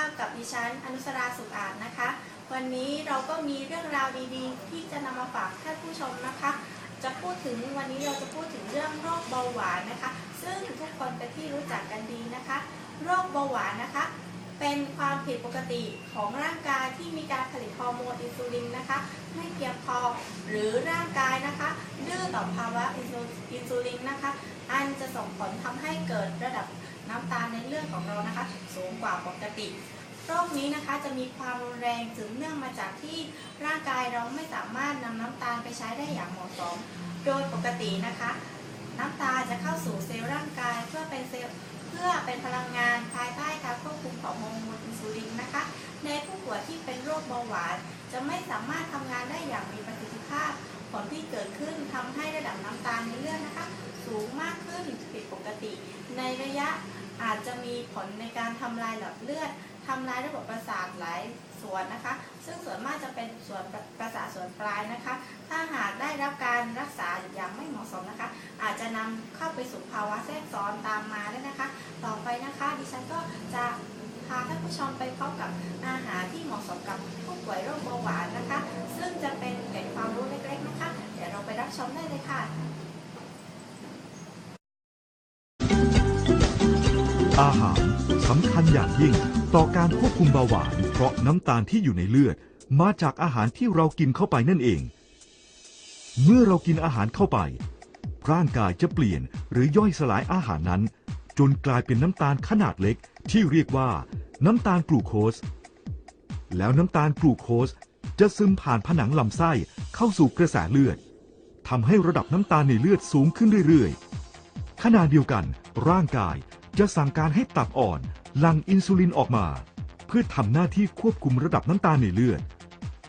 าพกับดิฉันอนุสราสุขอาจนะคะ วันนี้เราก็มีเรื่องราวดีๆ ที่จะนำมาฝากท่านผู้ชมนะคะ จะพูดถึงวันนี้เราจะพูดถึงเรื่องโรคเบาหวานนะคะ ซึ่งทุกคนเป็นที่รู้จักกันดีนะคะ โรคเบาหวานนะคะ เป็นความผิดปกติของร่างกายที่มีการผลิตฮอร์โมนอินซูลินนะคะ ไม่เพียงพอหรือร่างกายนะคะดื้อต่อภาวะอินซูอินซูลินนะคะ อันจะส่งผลทำให้เกิดระดับ น้ำตาลในเลือดของเรานะคะสูงกว่าปกติโรคนี้นะคะจะมีความรุนแรงสืบเนื่องมาจากที่ร่างกายเราไม่สามารถนำน้ำตาลไปใช้ได้อย่างเหมาะสม โดยปกตินะคะ น้ำตาลจะเข้าสู่เซลล์ร่างกายเพื่อเป็นเซลล์เพื่อเป็นพลังงานภายใต้การควบคุมของฮอร์โมนอินซูลินนะคะ ในผู้ป่วยที่เป็นโรคเบาหวาน จะไม่สามารถทำงานได้อย่างมีประสิทธิภาพ ลที่เกิดขึ้นทำให้ระดับน้ำตาลในเลือดนะคะ สูงมากขึ้นผิดปกติ ในระยะอาจจะมีผลในการทำลายหลอดเลือดทำลายระบบประสาทหลายส่วนนะคะ ซึ่งส่วนมากจะเป็นส่วนประสาทส่วนปลายนะคะ ถ้าหากได้รับการรักษาอย่างไม่เหมาะสมนะคะ อาจจะนำเข้าไปสู่ภาวะแทรกซ้อนตามมาได้นะคะ ต่อไปนะคะ ดิฉันก็จะพาท่านผู้ชมไปพบกับอาหารที่เหมาะสมกับผู้ป่วยโรคเบาหวาน มได้เลยค่ะ อาหารสำคัญอย่างยิ่งต่อการควบคุมเบาหวาน เพราะน้ำตาลที่อยู่ในเลือด มาจากอาหารที่เรากินเข้าไปนั่นเอง เมื่อเรากินอาหารเข้าไป ร่างกายจะเปลี่ยนหรือย่อยสลายอาหารนั้น จนกลายเป็นน้ำตาลขนาดเล็ก ที่เรียกว่า น้ำตาลกลูโคส แล้วน้ำตาลกลูโคสจะซึมผ่านผนังลำไส้เข้าสู่กระแสเลือด ทำให้ระดับน้ำตาลในเลือดสูงขึ้นเรื่อยๆ ขณะเดียวกัน ร่างกายจะสั่งการให้ตับอ่อนหลั่งอินซูลินออกมา เพื่อทำหน้าที่ควบคุมระดับน้ำตาลในเลือด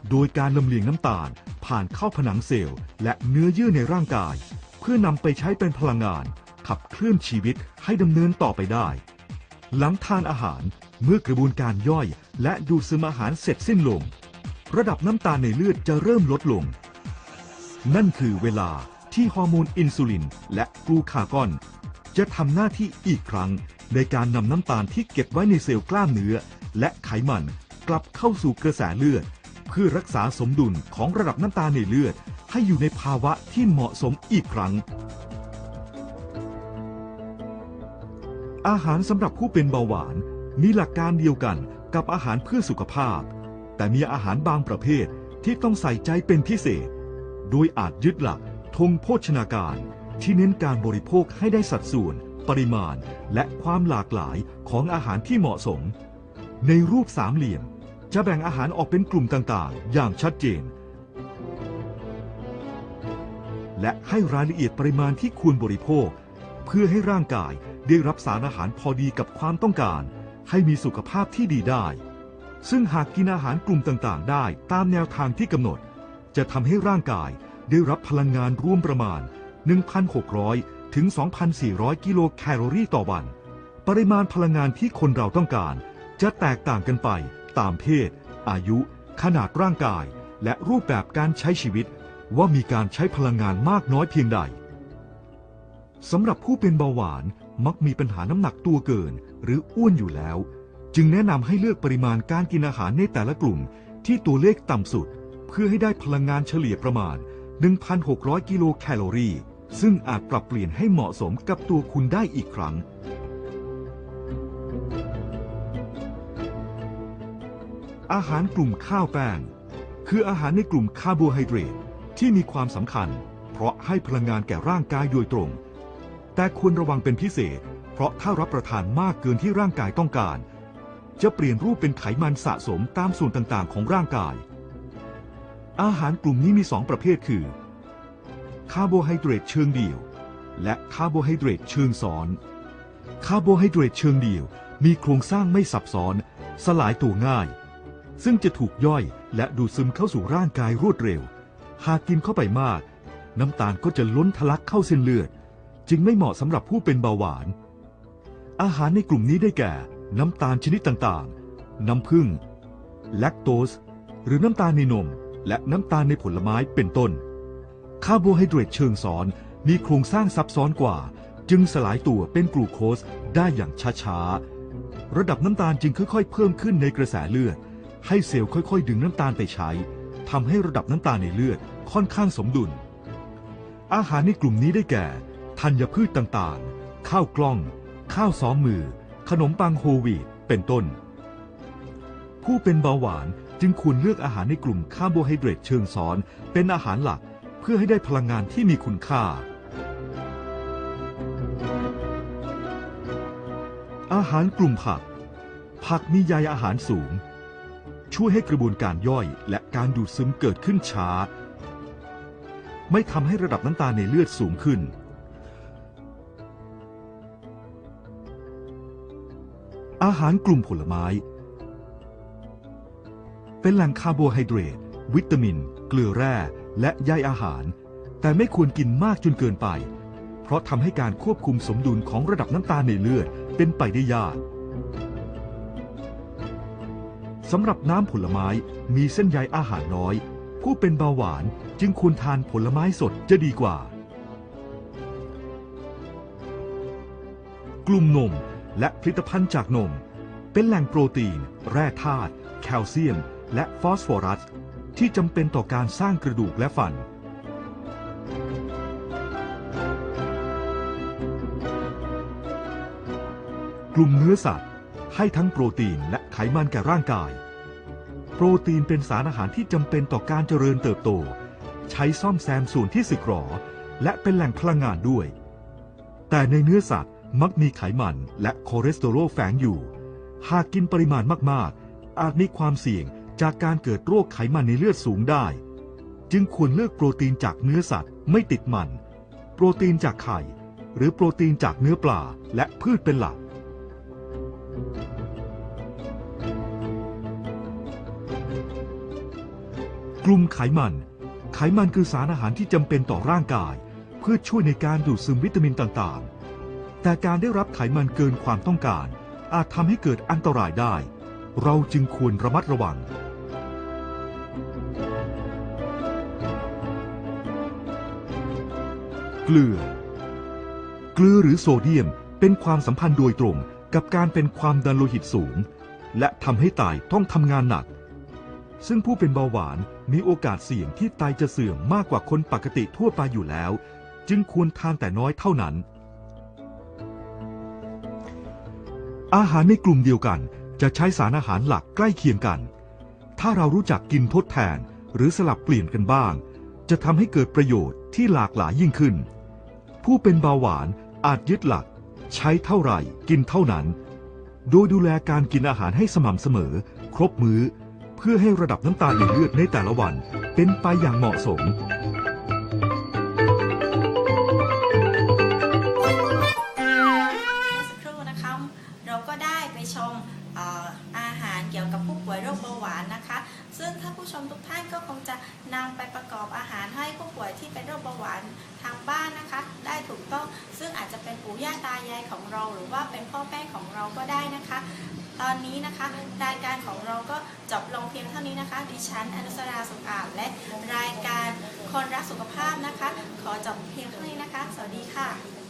โดยการลำเลียงน้ำตาลผ่านเข้าผนังเซลล์ และเนื้อเยื่อในร่างกาย เพื่อนำไปใช้เป็นพลังงาน ขับเคลื่อนชีวิตให้ดำเนินต่อไปได้ หลังทานอาหารเมื่อกระบวนการย่อยและดูดซึมอาหารเสร็จสิ้นลง ระดับน้ำตาลในเลือดจะเริ่มลดลง นั่นคือเวลาที่ฮอร์โมนอินซูลินและกลูคากอน จะทำหน้าที่อีกครั้งในการนำน้ำตาลที่เก็บไว้ในเซลล์กล้ามเนื้อ และไขมันกลับเข้าสู่กระแสเลือด เพื่อรักษาสมดุลของระดับน้ำตาลในเลือด ให้อยู่ในภาวะที่เหมาะสมอีกครั้ง อาหารสำหรับผู้เป็นเบาหวาน มีหลักการเดียวกันกับอาหารเพื่อสุขภาพ แต่มีอาหารบางประเภทที่ต้องใส่ใจเป็นพิเศษ โดยอาจยึดหลักธงโภชนาการ ที่เน้นการบริโภคให้ได้สัดส่วน ปริมาณ และความหลากหลายของอาหารที่เหมาะสม ในรูปสามเหลี่ยม จะแบ่งอาหารออกเป็นกลุ่มต่างๆ อย่างชัดเจน และให้รายละเอียดปริมาณที่ควรบริโภค เพื่อให้ร่างกายได้รับสารอาหารพอดีกับความต้องการ ให้มีสุขภาพที่ดีได้ ซึ่งหากกินอาหารกลุ่มต่างๆ ได้ตามแนวทางที่กำหนด จะทำให้ร่างกายได้รับพลังงานรวมประมาณ 1,600 ถึง 2,400 กิโลแคลอรี่ต่อวัน ปริมาณพลังงานที่คนเราต้องการ จะแตกต่างกันไปตามเพศ อายุ ขนาดร่างกาย และรูปแบบการใช้ชีวิต ว่ามีการใช้พลังงานมากน้อยเพียงใดสำหรับผู้เป็นเบาหวานมักมีปัญหาน้ำหนักตัวเกิน หรืออ้วนอยู่แล้ว จึงแนะนำให้เลือกปริมาณการกินอาหารในแต่ละกลุ่มที่ตัวเลขต่ำสุด เพื่อให้ได้พลังงานเฉลี่ยประมาณ 1,600 กิโลแคลอรี่ ซึ่งอาจปรับเปลี่ยนให้เหมาะสมกับตัวคุณได้อีกครั้ง อาหารกลุ่มข้าวแป้ง คืออาหารในกลุ่มคาร์โบไฮเดรตที่มีความสำคัญ เพราะให้พลังงานแก่ร่างกายโดยตรง แต่ควรระวังเป็นพิเศษ เพราะถ้ารับประทานมากเกินที่ร่างกายต้องการ จะเปลี่ยนรูปเป็นไขมันสะสมตามส่วนต่างๆ ของร่างกาย อาหารกลุ่มนี้มี 2 ประเภทคือคาร์โบไฮเดรตเชิงเดี่ยว และคาร์โบไฮเดรตเชิงซ้อนคาร์โบไฮเดรตเชิงเดี่ยว มีโครงสร้างไม่ซับซ้อน สลายตัวง่าย ซึ่งจะถูกย่อยและดูดซึมเข้าสู่ร่างกายรวดเร็ว หากกินเข้าไปมาก น้ำตาลก็จะล้นทะลักเข้าเส้นเลือด จึงไม่เหมาะสำหรับผู้เป็นเบาหวาน อาหารในกลุ่มนี้ได้แก่ น้ำตาลชนิดต่างๆ น้ำผึ้งแลคโตส หรือน้ำตาลในนม และน้ำตาลในผลไม้เป็นต้น คาร์โบไฮเดรตเชิงซ้อนมีโครงสร้างซับซ้อนกว่า จึงสลายตัวเป็นกลูโคสได้อย่างช้าๆ ระดับน้ำตาลจึงค่อยๆ เพิ่มขึ้นในกระแสเลือด ให้เซลล์ค่อยๆ ดึงน้ำตาลไปใช้ทำให้ระดับน้ำตาลในเลือดค่อนข้างสมดุล อาหารในกลุ่มนี้ได้แก่ธัญพืชต่างๆ ข้าวกล้อง ข้าวซ้อมมือ ขนมปังโฮวีตเป็นต้น ผู้เป็นเบาหวาน จึงควรเลือกอาหารในกลุ่มคาร์โบไฮเดรตเชิงซ้อน เป็นอาหารหลัก เพื่อให้ได้พลังงานที่มีคุณค่า อาหารกลุ่มผัก ผักมีใยอาหารสูง ช่วยให้กระบวนการย่อยและการดูดซึมเกิดขึ้นช้า ไม่ทำให้ระดับน้ำตาลในเลือดสูงขึ้นอาหารกลุ่มผลไม้ เป็นแหล่งคาร์โบไฮเดรตวิตามิน เกลือแร่ และใยอาหาร แต่ไม่ควรกินมากจนเกินไป เพราะทำให้การควบคุมสมดุลของระดับน้ำตาลในเลือดเป็นไปได้ยากสำหรับน้ำผลไม้มีเส้นใยอาหารน้อย ผู้เป็นเบาหวานจึงควรทานผลไม้สดจะดีกว่า กลุ่มนมและผลิตภัณฑ์จากนม เป็นแหล่งโปรตีน แร่ธาตุ แคลเซียม และฟอสฟอรัส ที่จำเป็นต่อการสร้างกระดูกและฟัน กลุ่มเนื้อสัตว์ ให้ทั้งโปรตีนและไขมันแก่ร่างกาย โปรตีนเป็นสารอาหารที่จำเป็นต่อการเจริญเติบโต ใช้ซ่อมแซมส่วนที่สึกหรอ และเป็นแหล่งพลังงานด้วย แต่ในเนื้อสัตว์มักมีไขมันและคอเลสเตอรอลแฝงอยู่ หากกินปริมาณมาก ๆ อาจมีความเสี่ยง จากการเกิดโรคไขมันในเลือดสูงได้ จึงควรเลือกโปรตีนจากเนื้อสัตว์ไม่ติดมัน โปรตีนจากไข่ หรือโปรตีนจากเนื้อปลาและพืชเป็นหลัก กลุ่มไขมัน ไขมันคือสารอาหารที่จำเป็นต่อร่างกาย เพื่อช่วยในการดูดซึมวิตามินต่างๆ แต่การได้รับไขมันเกินความต้องการ อาจทำให้เกิดอันตรายได้เราจึงควรระมัดระวัง ลือ เกลือหรือโซเดียมเป็นความสัมพันธ์โดยตรงกับการเป็นความดันโลหิตสูง และทำให้ไตต้องทำงานหนัก ซึ่งผู้เป็นเบาหวานมีโอกาสเสี่ยงที่ไตจะเสื่อมมากกว่าคนปกติทั่วไปอยู่แล้ว จึงควรทานแต่น้อยเท่านั้น อาหารในกลุ่มเดียวกันจะใช้สารอาหารหลักใกล้เคียงกัน ถ้าเรารู้จักกินทดแทนหรือสลับเปลี่ยนกันบ้าง จะทำให้เกิดประโยชน์ที่หลากหลายยิ่งขึ้น ผู้เป็นเบาหวานอาจยึดหลัก ใช้เท่าไหร่กินเท่านั้น โดยดูแลการกินอาหารให้สม่ำเสมอ ครบมื้อ เพื่อให้ระดับน้ำตาลในเลือดในแต่ละวันเป็นไปอย่างเหมาะสมเมื่สักครู่นะคะ เราก็ได้ไปชมเอ่ออาหารเกี่ยวกับผู้ป่วยโรคเบาหวานนะคะ ซึ่งถ้าผู้ชมทุกท่านก็คงจะนำไปประกอบอาหารให้ผู้ป่วยที่เป็นโรคเบาหวานทางบ้านนะคะ ได้ถูกต้อง ซึ่งอาจจะเป็นปู่ย่าตายายของเรา หรือว่าเป็นพ่อแม่ของเราก็ได้นะคะ ตอนนี้นะคะรายการของเราก็จบลงเพียงเท่านี้นะคะ ดิฉันอนุสราสุขอาจและรายการคนรักสุขภาพนะคะ ขอจบเพียงเท่านี้นะคะ สวัสดีค่ะ